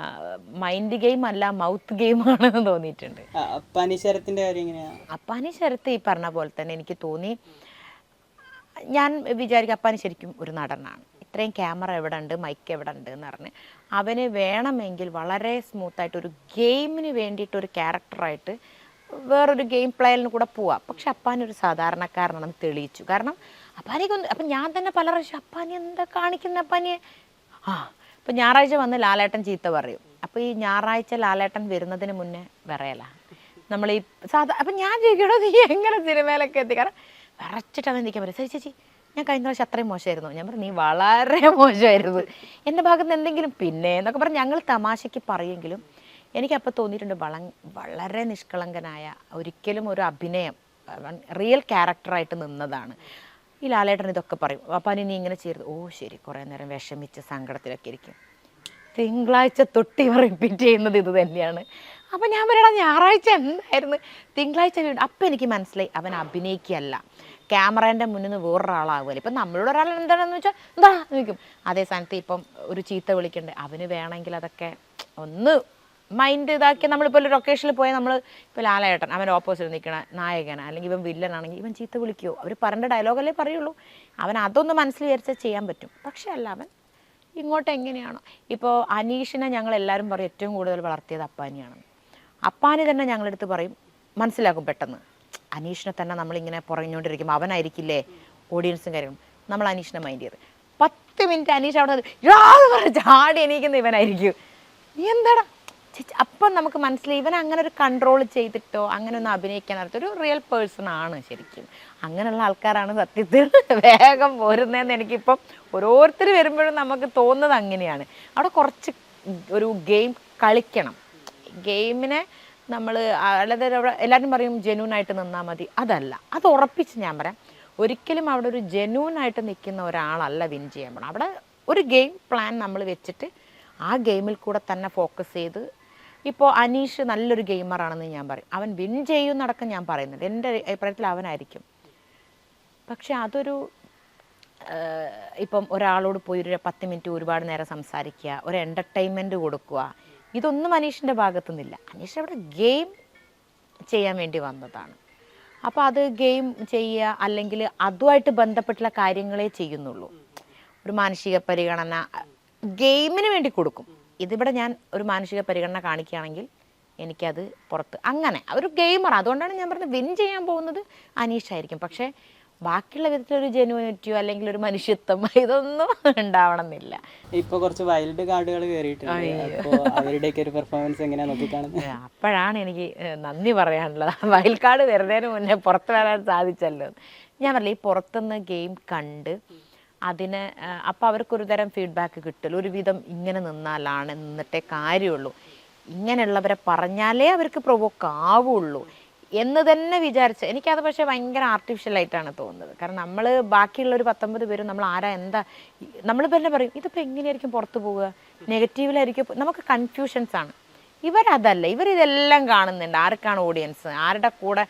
മൈൻഡ് ഗെയിം അല്ല മൗത്ത് ഗെയിമാണെന്ന് തോന്നിയിട്ടുണ്ട്.
അപ്പാനി ശരത്തിന്റെ കാര്യം എങ്ങനെയാ?
അപ്പാനി ശരത്ത് ഈ പറഞ്ഞ പോലെ തന്നെ എനിക്ക് തോന്നി ഞാൻ വിചാരിക്കും അപ്പാന് ശരിക്കും ഒരു നടനാണ്. ഇത്രയും ക്യാമറ എവിടെ ഉണ്ട് മൈക്ക് എവിടെ ഉണ്ട് എന്ന് പറഞ്ഞ് അവന് വേണമെങ്കിൽ വളരെ സ്മൂത്തായിട്ട് ഒരു ഗെയിമിന് വേണ്ടിയിട്ട് ഒരു ക്യാരക്ടറായിട്ട് വേറൊരു ഗെയിം പ്ലേയിലിന് കൂടെ പോവാം. പക്ഷെ അപ്പാനൊരു സാധാരണക്കാരനാണെന്ന് തെളിയിച്ചു. കാരണം അപ്പാനിക്ക് അപ്പം ഞാൻ തന്നെ പല പ്രാവശ്യം അപ്പാനി എന്താ കാണിക്കുന്ന അപ്പാനിയെ? ആ ഇപ്പം ഞായറാഴ്ച വന്ന് ലാലേട്ടൻ ചീത്ത പറയും. അപ്പോൾ ഈ ഞായറാഴ്ച ലാലേട്ടൻ വരുന്നതിന് മുന്നേ വിറയല. നമ്മൾ ഈ സാധാ അപ്പം ഞാൻ ചോദിക്കണോ നീ എങ്ങനെ സിനിമയിലൊക്കെ എത്തി? കാരണം വിറച്ചിട്ടാണ് നിൽക്കാൻ പറയും ചേച്ചി ഞാൻ കഴിഞ്ഞ പ്രാവശ്യം അത്രയും മോശമായിരുന്നു. ഞാൻ പറഞ്ഞു നീ വളരെ മോശമായിരുന്നു. എന്റെ ഭാഗത്ത് നിന്ന് എന്തെങ്കിലും പിന്നെ എന്നൊക്കെ പറഞ്ഞ് ഞങ്ങൾ തമാശയ്ക്ക് പറയുമെങ്കിലും എനിക്കപ്പോൾ തോന്നിയിട്ടുണ്ട് വള വളരെ നിഷ്കളങ്കനായ ഒരിക്കലും ഒരു അഭിനയം റിയൽ ക്യാരക്ടറായിട്ട് നിന്നതാണ്. ഈ ലാലേട്ടൻ ഇതൊക്കെ പറയും. അപ്പം നീ ഇങ്ങനെ ചെയ്യരുത്. ഓ ശരി. കുറേ നേരം വിഷമിച്ച് സങ്കടത്തിലൊക്കെ ഇരിക്കും. തിങ്കളാഴ്ച തൊട്ടി റിപ്പീറ്റ് ചെയ്യുന്നത് ഇത് തന്നെയാണ്. അപ്പം ഞാൻ പറയണ ഞായറാഴ്ച എന്തായിരുന്നു? തിങ്കളാഴ്ച അപ്പം എനിക്ക് മനസ്സിലായി അവൻ അഭിനയിക്കുകയല്ല. ക്യാമറേന്റെ മുന്നിൽ നിന്ന് വേറൊരാളാകുമല്ലോ ഇപ്പം നമ്മളോട് ഒരാൾ എന്താണെന്ന് വെച്ചാൽ എന്താ നിൽക്കും അതേ സ്ഥാനത്ത് ഇപ്പം ഒരു ചീത്ത വിളിക്കണ്ടേ. അവന് വേണമെങ്കിൽ അതൊക്കെ ഒന്ന് മൈൻഡ് ഇതാക്കി നമ്മളിപ്പോൾ ഒരു ലൊക്കേഷനിൽ പോയാൽ നമ്മൾ ഇപ്പോൾ ലാലേട്ടൻ അവൻ ഓപ്പോസിറ്റ് നിൽക്കണ നായകന അല്ലെങ്കിൽ ഇവൻ വില്ലനാണെങ്കിൽ ഇവൻ ചീത്ത വിളിക്കുമോ അവർ പറഞ്ഞ ഡയലോഗല്ലേ പറയുള്ളൂ. അവൻ അതൊന്ന് മനസ്സിൽ വിചാരിച്ചാൽ ചെയ്യാൻ പറ്റും. പക്ഷേ അല്ല അവൻ ഇങ്ങോട്ട് എങ്ങനെയാണോ. ഇപ്പോൾ അനീഷിനെ ഞങ്ങൾ എല്ലാവരും പറയും ഏറ്റവും കൂടുതൽ വളർത്തിയത് അപ്പാനിയാണെന്ന്. അപ്പാനി തന്നെ ഞങ്ങളെടുത്ത് പറയും മനസ്സിലാക്കും പെട്ടെന്ന്. അനീഷിനെ തന്നെ നമ്മളിങ്ങനെ പറഞ്ഞുകൊണ്ടിരിക്കുമ്പോൾ അവനായിരിക്കില്ലേ ഓഡിയൻസും കാര്യങ്ങളും. നമ്മൾ അനീഷിനെ മൈൻഡ് ചെയ്ത്. പത്ത് മിനിറ്റ് അനീഷ് അവിടെ ചാടി എണീക്കുന്ന ഇവനായിരിക്കും. നീ എന്താടാ അപ്പം നമുക്ക് മനസ്സിലായി ഇവൻ അങ്ങനെ ഒരു കൺട്രോൾ ചെയ്തിട്ടോ അങ്ങനെ ഒന്ന് അഭിനയിക്കാൻ ഒരു റിയൽ പേഴ്സൺ ആണ് ശരിക്കും. അങ്ങനെയുള്ള ആൾക്കാരാണ് സത്യത്തിൽ വേഗം പോരുന്നതെന്ന് എനിക്കിപ്പം ഓരോരുത്തർ വരുമ്പോഴും നമുക്ക് തോന്നുന്നത് അങ്ങനെയാണ്. അവിടെ കുറച്ച് ഒരു ഗെയിം കളിക്കണം. ഗെയിമിനെ നമ്മൾ അല്ലാതെ എല്ലാവരും പറയും ജെന്യൂൻ ആയിട്ട് നിന്നാൽ മതി. അതല്ല. അത് ഉറപ്പിച്ച് ഞാൻ പറയാം. ഒരിക്കലും അവിടെ ഒരു ജെന്യൂൻ ആയിട്ട് നിൽക്കുന്ന ഒരാളല്ല വിൻ ചെയ്യാൻ പോകണം അവിടെ ഒരു ഗെയിം പ്ലാൻ നമ്മൾ വെച്ചിട്ട് ആ ഗെയിമിൽ കൂടെ തന്നെ ഫോക്കസ് ചെയ്ത് ഇപ്പോൾ അനീഷ് നല്ലൊരു ഗെയിമറാണെന്ന് ഞാൻ പറയും. അവൻ വിൻ ചെയ്യും എന്നടക്കം ഞാൻ പറയുന്നുണ്ട് എന്റെ അഭിപ്രായത്തിൽ അവനായിരിക്കും. പക്ഷെ അതൊരു ഇപ്പം ഒരാളോട് പോയി ഒരു പത്ത് മിനിറ്റ് ഒരുപാട് നേരം സംസാരിക്കുക ഒരു എന്റർടൈൻമെന്റ് കൊടുക്കുക ഇതൊന്നും അനീഷിന്റെ ഭാഗത്തു നിന്നില്ല അനീഷ് അവിടെ ഗെയിം ചെയ്യാൻ വേണ്ടി വന്നതാണ്. അപ്പോൾ അത് ഗെയിം ചെയ്യുക അല്ലെങ്കിൽ അതുമായിട്ട് ബന്ധപ്പെട്ടുള്ള കാര്യങ്ങളെ ചെയ്യുന്നുള്ളൂ. ഒരു മാനസിക പരിഗണന ഗെയിമിന് വേണ്ടി കൊടുക്കും. ഇതിവിടെ ഞാൻ ഒരു മാനസിക പരിഗണന കാണിക്കുകയാണെങ്കിൽ എനിക്കത് പുറത്ത് അങ്ങനെ. ഒരു ഗെയിമർ അതുകൊണ്ടാണ് ഞാൻ പറഞ്ഞത് വിൻ ചെയ്യാൻ പോകുന്നത് അനീഷായിരിക്കും. പക്ഷേ ബാക്കിയുള്ള വിധത്തിലൊരു ജെനുവിനിറ്റിയോ അല്ലെങ്കിൽ ഒരു മനുഷ്യത്വം [LAUGHS] ഇതൊന്നും ഉണ്ടാവണമെന്നില്ല.
ഇപ്പൊ കുറച്ച് വൈൽഡ് കാർഡുകൾ അവരുടെയൊക്കെ ഒരു പെർഫോമൻസ് എങ്ങനെയാ നോക്കിക്കാണുന്നത് [LAUGHS]
അപ്പോഴാണ് എനിക്ക് നന്ദി പറയാനുള്ളത്. വൈൽഡ് കാർഡ് വരുന്നതിന് മുന്നേ പുറത്ത് വരാൻ സാധിച്ചല്ലോ. ഞാൻ പറഞ്ഞില്ല ഈ പുറത്തുനിന്ന് ഗെയിം കണ്ട് അതിന് അപ്പോൾ അവർക്കൊരു തരം ഫീഡ്ബാക്ക് കിട്ടല്ലോ ഒരുവിധം ഇങ്ങനെ നിന്നാലാണ് നിന്നിട്ടേ കാര്യമുള്ളൂ. ഇങ്ങനെയുള്ളവരെ പറഞ്ഞാലേ അവർക്ക് പ്രൊവോക്ക് ആവുള്ളൂ. എന്ന് തന്നെ വിചാരിച്ച് എനിക്കത് പക്ഷേ ഭയങ്കര ആർട്ടിഫിഷ്യൽ ആയിട്ടാണ് തോന്നുന്നത്. കാരണം നമ്മൾ ബാക്കിയുള്ള ഒരു പത്തൊമ്പത് പേരും നമ്മൾ ആരാ എന്താ നമ്മൾ തന്നെ പറയും ഇതിപ്പോൾ എങ്ങനെയായിരിക്കും പുറത്ത് പോവുക? നെഗറ്റീവിലായിരിക്കും. നമുക്ക് കൺഫ്യൂഷൻസ് ആണ്. ഇവരതല്ല ഇവരിതെല്ലാം കാണുന്നുണ്ട്. ആർക്കാണ് ഓഡിയൻസ് ആരുടെ കൂടെ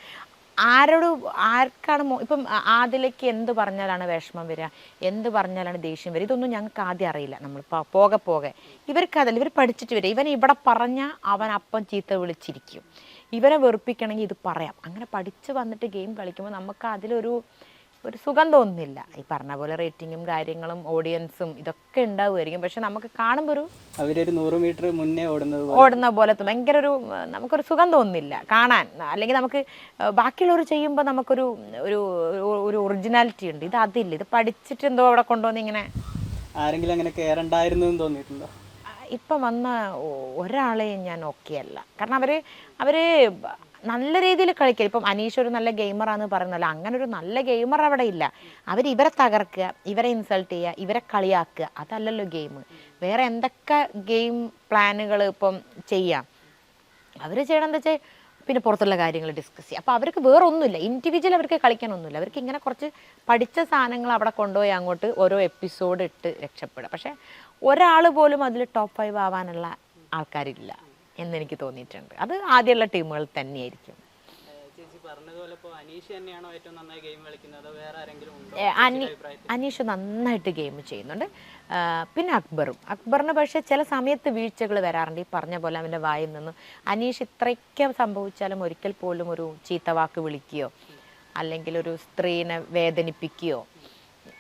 ആരോട് ആർക്കാണ് ഇപ്പം ആദിലേക്ക് എന്ത് പറഞ്ഞാലാണ് വിഷമം വരിക? എന്ത് പറഞ്ഞാലാണ് ദേഷ്യം വരിക? ഇതൊന്നും ഞങ്ങൾക്ക് ആദ്യം അറിയില്ല. നമ്മൾ പോകെ പോകെ. ഇവർക്ക് അതല്ല ഇവർ പഠിച്ചിട്ട് വരിക. ഇവൻ ഇവിടെ പറഞ്ഞാൽ അവൻ അപ്പം ചീത്ത വിളിച്ചിരിക്കും. ഇവനെ വെറുപ്പിക്കണമെങ്കിൽ ഇത് പറയാം. അങ്ങനെ പഠിച്ച് വന്നിട്ട് ഗെയിം കളിക്കുമ്പോൾ നമുക്ക് അതിലൊരു ഒരു സുഖം തോന്നുന്നില്ല. ഈ പറഞ്ഞ പോലെ റേറ്റിങ്ങും കാര്യങ്ങളും ഓഡിയൻസും ഇതൊക്കെ ഉണ്ടാവുമായിരിക്കും. പക്ഷെ നമുക്ക് കാണുമ്പോൾ ഒരു
അവരൊരു നൂറ് മീറ്റർ മുന്നേ ഓടുന്നത്
ഓടുന്ന പോലെ ഭയങ്കര ഒരു നമുക്കൊരു സുഖം തോന്നുന്നില്ല കാണാൻ. അല്ലെങ്കിൽ നമുക്ക് ബാക്കിയുള്ളവർ ചെയ്യുമ്പോൾ നമുക്കൊരു ഒരു ഒരു- ഒറിജിനാലിറ്റി ഉണ്ട്. ഇത് അതില്ല. ഇത് പഠിച്ചിട്ട് എന്തോ അവിടെ കൊണ്ടുവന്ന് ഇങ്ങനെ
ആരെങ്കിലും അങ്ങനെ കയറണ്ടായിരുന്നു എന്ന് തോന്നിയിട്ടുണ്ടോ?
ഇപ്പം വന്ന ഒരാളെയും ഞാൻ ഓക്കെ അല്ല. കാരണം അവർ അവർ നല്ല രീതിയിൽ കളിക്കുക ഇപ്പം അനീഷ് ഒരു നല്ല ഗെയിമറാന്ന് പറയുന്നല്ലോ അങ്ങനെ ഒരു നല്ല ഗെയിമർ അവിടെ ഇല്ല. അവർ ഇവരെ തകർക്കുക ഇവരെ ഇൻസൾട്ട് ചെയ്യുക ഇവരെ കളിയാക്കുക. അതല്ലല്ലോ ഗെയിം വേറെ എന്തൊക്കെ ഗെയിം പ്ലാനുകൾ ഇപ്പം ചെയ്യാം? അവർ ചെയ്യണം എന്താ വെച്ചാൽ പിന്നെ പുറത്തുള്ള കാര്യങ്ങൾ ഡിസ്കസ് ചെയ്യുക അപ്പോൾ അവർക്ക് വേറെ ഒന്നുമില്ല. ഇൻഡിവിജ്വൽ അവർക്ക് കളിക്കാനൊന്നുമില്ല അവർക്ക് ഇങ്ങനെ കുറച്ച് പഠിച്ച സാധനങ്ങൾ അവിടെ കൊണ്ടുപോയി അങ്ങോട്ട് ഓരോ എപ്പിസോഡ് ഇട്ട് രക്ഷപ്പെടുക. പക്ഷേ ഒരാൾ പോലും അതിൽ ടോപ്പ് ഫൈവ് ആവാനുള്ള ആൾക്കാരില്ല എന്നെനിക്ക് തോന്നിയിട്ടുണ്ട്. അത് ആദ്യമുള്ള ടീമുകൾ തന്നെയായിരിക്കും.
അനീഷ്
നന്നായിട്ട് ഗെയിം ചെയ്യുന്നുണ്ട്. പിന്നെ അക്ബറും. അക്ബറിന് പക്ഷെ ചില സമയത്ത് വീഴ്ചകൾ വരാറുണ്ട്. ഈ പറഞ്ഞ പോലെ അവന്റെ വായിൽ നിന്ന് അനീഷ് ഇത്രയ്ക്ക് സംഭവിച്ചാലും ഒരിക്കൽ പോലും ഒരു ചീത്ത വാക്ക് വിളിക്കുകയോ അല്ലെങ്കിൽ ഒരു സ്ത്രീനെ വേദനിപ്പിക്കുകയോ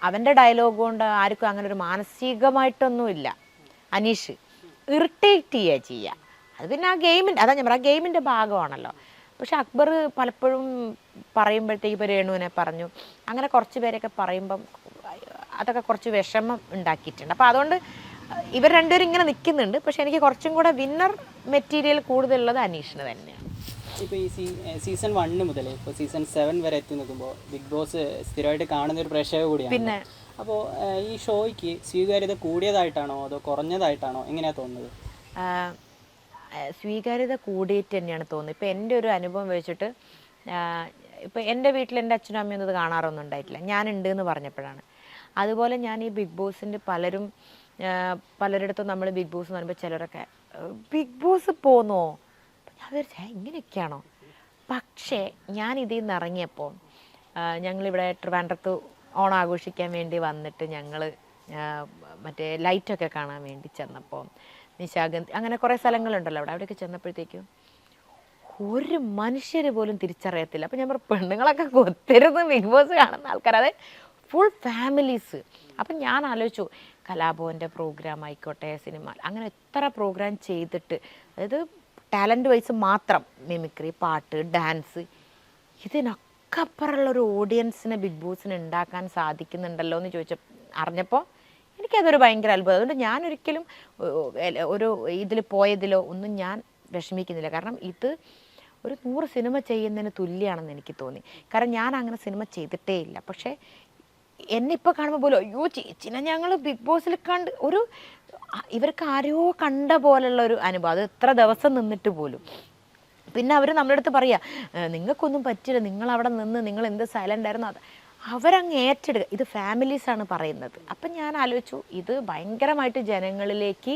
അവന്റെ ഡയലോഗ് കൊണ്ട് ആർക്കും അങ്ങനെ ഒരു മാനസികമായിട്ടൊന്നുമില്ല. അനീഷ് ഇറിറ്റേറ്റ് ചെയ്യുക ചെയ്യുക. അത് പിന്നെ ആ ഗെയിമിന്റെ അതാ ഞാൻ പറയാം ഗെയിമിന്റെ ഭാഗമാണല്ലോ. പക്ഷെ അക്ബർ പലപ്പോഴും പറയുമ്പോഴത്തേക്ക് ഇപ്പോൾ രേണുവിനെ പറഞ്ഞു. അങ്ങനെ കുറച്ച് പേരൊക്കെ പറയുമ്പം അതൊക്കെ കുറച്ച് വിഷമം ഉണ്ടാക്കിയിട്ടുണ്ട്. അപ്പോൾ അതുകൊണ്ട് ഇവർ രണ്ടുപേരും ഇങ്ങനെ നിൽക്കുന്നുണ്ട്. പക്ഷെ എനിക്ക് കുറച്ചും കൂടെ വിന്നർ മെറ്റീരിയൽ കൂടുതലുള്ളത് അനീഷിന് തന്നെയാണ്.
ഇപ്പോൾ ഈ സീ സീസൺ വണ്ണ് മുതൽ ഇപ്പോൾ സീസൺ സെവൻ വരെ എത്തി നിൽക്കുമ്പോൾ ബിഗ് ബോസ് സ്ഥിരമായിട്ട് കാണുന്ന ഒരു പ്രേക്ഷക കൂടിയാണ്.
പിന്നെ
അപ്പോൾ ഈ ഷോയ്ക്ക് സ്വീകാര്യത കൂടിയതായിട്ടാണോ അതോ കുറഞ്ഞതായിട്ടാണോ എങ്ങനെയാണ് തോന്നുന്നത്?
സ്വീകാര്യത കൂടിയിട്ട് തന്നെയാണ് തോന്നുന്നത്. ഇപ്പം എന്റെ ഒരു അനുഭവം വെച്ചിട്ട് ഇപ്പം എന്റെ വീട്ടിൽ എന്റെ അച്ഛനും അമ്മയും ഒന്നും ഇത് കാണാറൊന്നും ഉണ്ടായിട്ടില്ല. ഞാനുണ്ട് എന്ന് പറഞ്ഞപ്പോഴാണ്. അതുപോലെ ഞാൻ ഈ ബിഗ് ബോസിന്റെ പലരും പലരുടെ പലരിടത്തും നമ്മൾ ബിഗ് ബോസ് എന്ന് പറയുമ്പോൾ ചിലരൊക്കെ ബിഗ് ബോസ് പോന്നോ? ഞാൻ വിചാരിച്ചു ഇങ്ങനെയൊക്കെയാണോ? പക്ഷേ ഞാൻ ഇതിൽ നിന്ന് ഇറങ്ങിയപ്പോൾ ഞങ്ങളിവിടെ ട്രിവാൻഡ്രത്ത് ഓണം ആഘോഷിക്കാൻ വേണ്ടി വന്നിട്ട് ഞങ്ങൾ മറ്റേ ലൈറ്റൊക്കെ കാണാൻ വേണ്ടി ചെന്നപ്പോൾ നിശാഗന്ധി അങ്ങനെ കുറേ സ്ഥലങ്ങളുണ്ടല്ലോ അവിടെ അവിടെയൊക്കെ ചെന്നപ്പോഴത്തേക്കും ഒരു മനുഷ്യർ പോലും തിരിച്ചറിയത്തില്ല. അപ്പം ഞാൻ പറഞ്ഞു പെണ്ണുങ്ങളൊക്കെ കൊത്തരുത് ബിഗ് ബോസ് കാണുന്ന ആൾക്കാർ അതെ ഫുൾ ഫാമിലീസ്. അപ്പം ഞാൻ ആലോചിച്ചു കലാഭവന്റെ പ്രോഗ്രാം ആയിക്കോട്ടെ സിനിമ അങ്ങനെ എത്ര പ്രോഗ്രാം ചെയ്തിട്ട് അതായത് ടാലന്റ് വൈസ് മാത്രം മിമിക്രി പാട്ട് ഡാൻസ് ഇതിനൊക്കെ അപ്പുറമുള്ള ഒരു ഓഡിയൻസിനെ ബിഗ് ബോസിന് ഉണ്ടാക്കാൻ സാധിക്കുന്നുണ്ടല്ലോ എന്ന് ചോദിച്ച അറിഞ്ഞപ്പോൾ എനിക്കതൊരു ഭയങ്കര അത്ഭുതം. അതുകൊണ്ട് ഞാൻ ഒരിക്കലും ഒരു ഇതിൽ പോയതിലോ ഒന്നും ഞാൻ വിഷമിക്കുന്നില്ല. കാരണം ഇത് ഒരു നൂറ് സിനിമ ചെയ്യുന്നതിന് തുല്യമാണെന്ന് എനിക്ക് തോന്നി. കാരണം ഞാൻ അങ്ങനെ സിനിമ ചെയ്തിട്ടേ ഇല്ല. പക്ഷേ എന്നെ ഇപ്പോൾ കാണുമ്പോൾ പോലും അയ്യോ ചേച്ചിനെ ഞങ്ങൾ ബിഗ് ബോസിൽ കണ്ട് ഒരു ഇവർക്ക് ആരോ കണ്ട പോലുള്ള ഒരു അനുഭവം. അത് എത്ര ദിവസം നിന്നിട്ട് പോലും. പിന്നെ അവർ നമ്മുടെ അടുത്ത് പറയുക നിങ്ങൾക്കൊന്നും പറ്റില്ല. നിങ്ങൾ അവിടെ നിന്ന് നിങ്ങൾ എന്ത് സൈലന്റ് ആയിരുന്നു? അത് അവരങ്ങ് ഏറ്റെടുക്കുക ഇത് ഫാമിലീസാണ് പറയുന്നത്. അപ്പം ഞാൻ ആലോചിച്ചു ഇത് ഭയങ്കരമായിട്ട് ജനങ്ങളിലേക്ക്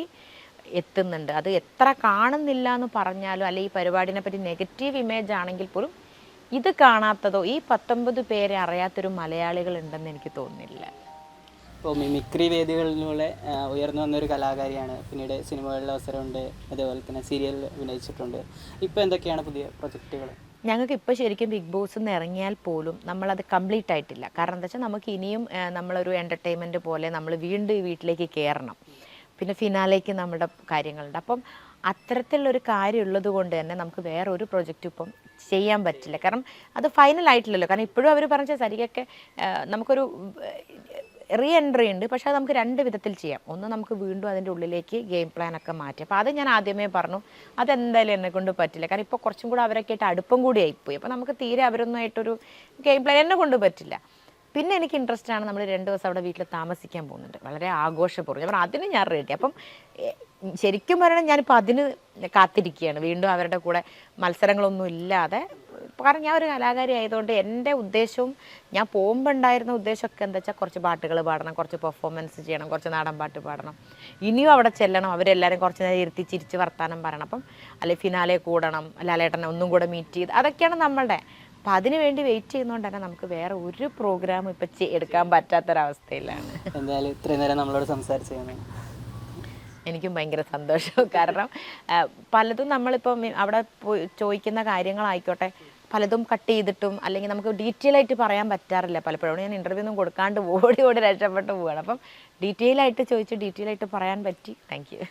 എത്തുന്നുണ്ട്. അത് എത്ര കാണുന്നില്ല എന്ന് പറഞ്ഞാലും അല്ലെ ഈ പരിപാടിനെ പറ്റി നെഗറ്റീവ് ഇമേജ് ആണെങ്കിൽ പോലും ഇത് കാണാത്തതോ ഈ പത്തൊമ്പത് പേരെ അറിയാത്തൊരു മലയാളികൾ ഉണ്ടെന്ന് എനിക്ക് തോന്നുന്നില്ല.
ഇപ്പോൾ മിമിക്രി വേദികളിലൂടെ ഉയർന്നു വന്നൊരു കലാകാരിയാണ്. പിന്നീട് സിനിമകളിൽ അവസരമുണ്ട്. അതേപോലെ തന്നെ സീരിയലിൽ അഭിനയിച്ചിട്ടുണ്ട്. ഇപ്പോൾ എന്തൊക്കെയാണ് പുതിയ പ്രൊജക്റ്റുകൾ
ഞങ്ങൾക്ക് ഇപ്പോൾ ശരിക്കും ബിഗ് ബോസ് എന്ന് ഇറങ്ങിയാൽ പോലും നമ്മളത് കംപ്ലീറ്റ് ആയിട്ടില്ല. കാരണം എന്താ വെച്ചാൽ നമുക്ക് ഇനിയും നമ്മളൊരു എന്റർടൈൻമെന്റ് പോലെ നമ്മൾ വീണ്ടും വീട്ടിലേക്ക് കയറണം പിന്നെ ഫിനാലേക്ക് നമ്മുടെ കാര്യങ്ങളുണ്ട്. അപ്പം അത്തരത്തിലുള്ളൊരു കാര്യം ഉള്ളത് കൊണ്ട് തന്നെ നമുക്ക് വേറെ ഒരു പ്രൊജക്റ്റ് ഇപ്പം ചെയ്യാൻ പറ്റില്ല. കാരണം അത് ഫൈനൽ ആയിട്ടില്ലല്ലോ. കാരണം ഇപ്പോഴും അവർ പറഞ്ഞ സരിയൊക്കെ നമുക്കൊരു റീ എൻട്രി ഉണ്ട്. പക്ഷേ അത് നമുക്ക് രണ്ട് വിധത്തിൽ ചെയ്യാം. ഒന്ന് നമുക്ക് വീണ്ടും അതിന്റെ ഉള്ളിലേക്ക് ഗെയിം പ്ലാൻ ഒക്കെ മാറ്റി. അപ്പോൾ അത് ഞാൻ ആദ്യമേ പറഞ്ഞു. അതെന്തായാലും എന്നെ കൊണ്ട് പറ്റില്ല. കാരണം ഇപ്പോൾ കുറച്ചും കൂടെ അവരൊക്കെ ആയിട്ട് അടുപ്പം കൂടി ആയിപ്പോയി. അപ്പോൾ നമുക്ക് തീരെ അവരൊന്നുമായിട്ടൊരു ഗെയിം പ്ലാൻ എന്നെ കൊണ്ട് പറ്റില്ല. പിന്നെ എനിക്ക് ഇൻട്രസ്റ്റ് ആണ് നമ്മൾ രണ്ട് ദിവസം അവിടെ വീട്ടിൽ താമസിക്കാൻ പോകുന്നുണ്ട് വളരെ ആഘോഷപൂർവം. പറഞ്ഞു അതിന് ഞാൻ റെഡി അപ്പം ശരിക്കും പറയണം ഞാനിപ്പോൾ അതിന് കാത്തിരിക്കുകയാണ്. വീണ്ടും അവരുടെ കൂടെ മത്സരങ്ങളൊന്നും ഇല്ലാതെ. കാരണം ഞാൻ ഒരു കലാകാരി ആയതുകൊണ്ട് എന്റെ ഉദ്ദേശവും ഞാൻ പോകുമ്പോൾ ഉണ്ടായിരുന്ന ഉദ്ദേശമൊക്കെ എന്താ വെച്ചാൽ കുറച്ച് പാട്ടുകൾ പാടണം കുറച്ച് പെർഫോമൻസ് ചെയ്യണം കുറച്ച് നാടൻ പാട്ട് പാടണം. ഇനിയും അവിടെ ചെല്ലണം അവരെല്ലാവരും കുറച്ച് നേരം ഇരുത്തി ചിരിച്ച് വർത്താനം പറയണം. അപ്പം അല്ലെങ്കിൽ ഫിനാലെ കൂടണം ലാലേട്ടനെ ഒന്നും കൂടെ മീറ്റ് ചെയ്ത് അതൊക്കെയാണ് നമ്മളുടെ അപ്പം അതിന് വേണ്ടി വെയിറ്റ് ചെയ്യുന്നതുകൊണ്ട് തന്നെ നമുക്ക് വേറെ ഒരു പ്രോഗ്രാം ഇപ്പം എടുക്കാൻ പറ്റാത്തൊരവസ്ഥയിലാണ്.
എന്തായാലും ഇത്രയും നേരം നമ്മളോട് സംസാരിച്ചു
എനിക്കും ഭയങ്കര സന്തോഷം. [LAUGHS] കാരണം പലതും നമ്മളിപ്പം അവിടെ പോയി ചോദിക്കുന്ന കാര്യങ്ങളായിക്കോട്ടെ പലതും കട്ട് ചെയ്തിട്ടും അല്ലെങ്കിൽ നമുക്ക് ഡീറ്റെയിൽ ആയിട്ട് പറയാൻ പറ്റാറില്ല. പലപ്പോഴും ഞാൻ ഇന്റർവ്യൂ ഒന്നും കൊടുക്കാണ്ട് ഓടി ഓടി രക്ഷപ്പെട്ട് പോവുകയാണ് അപ്പം ഡീറ്റെയിൽ ആയിട്ട് ചോദിച്ച് ഡീറ്റെയിൽ ആയിട്ട് പറയാൻ പറ്റി. Thank you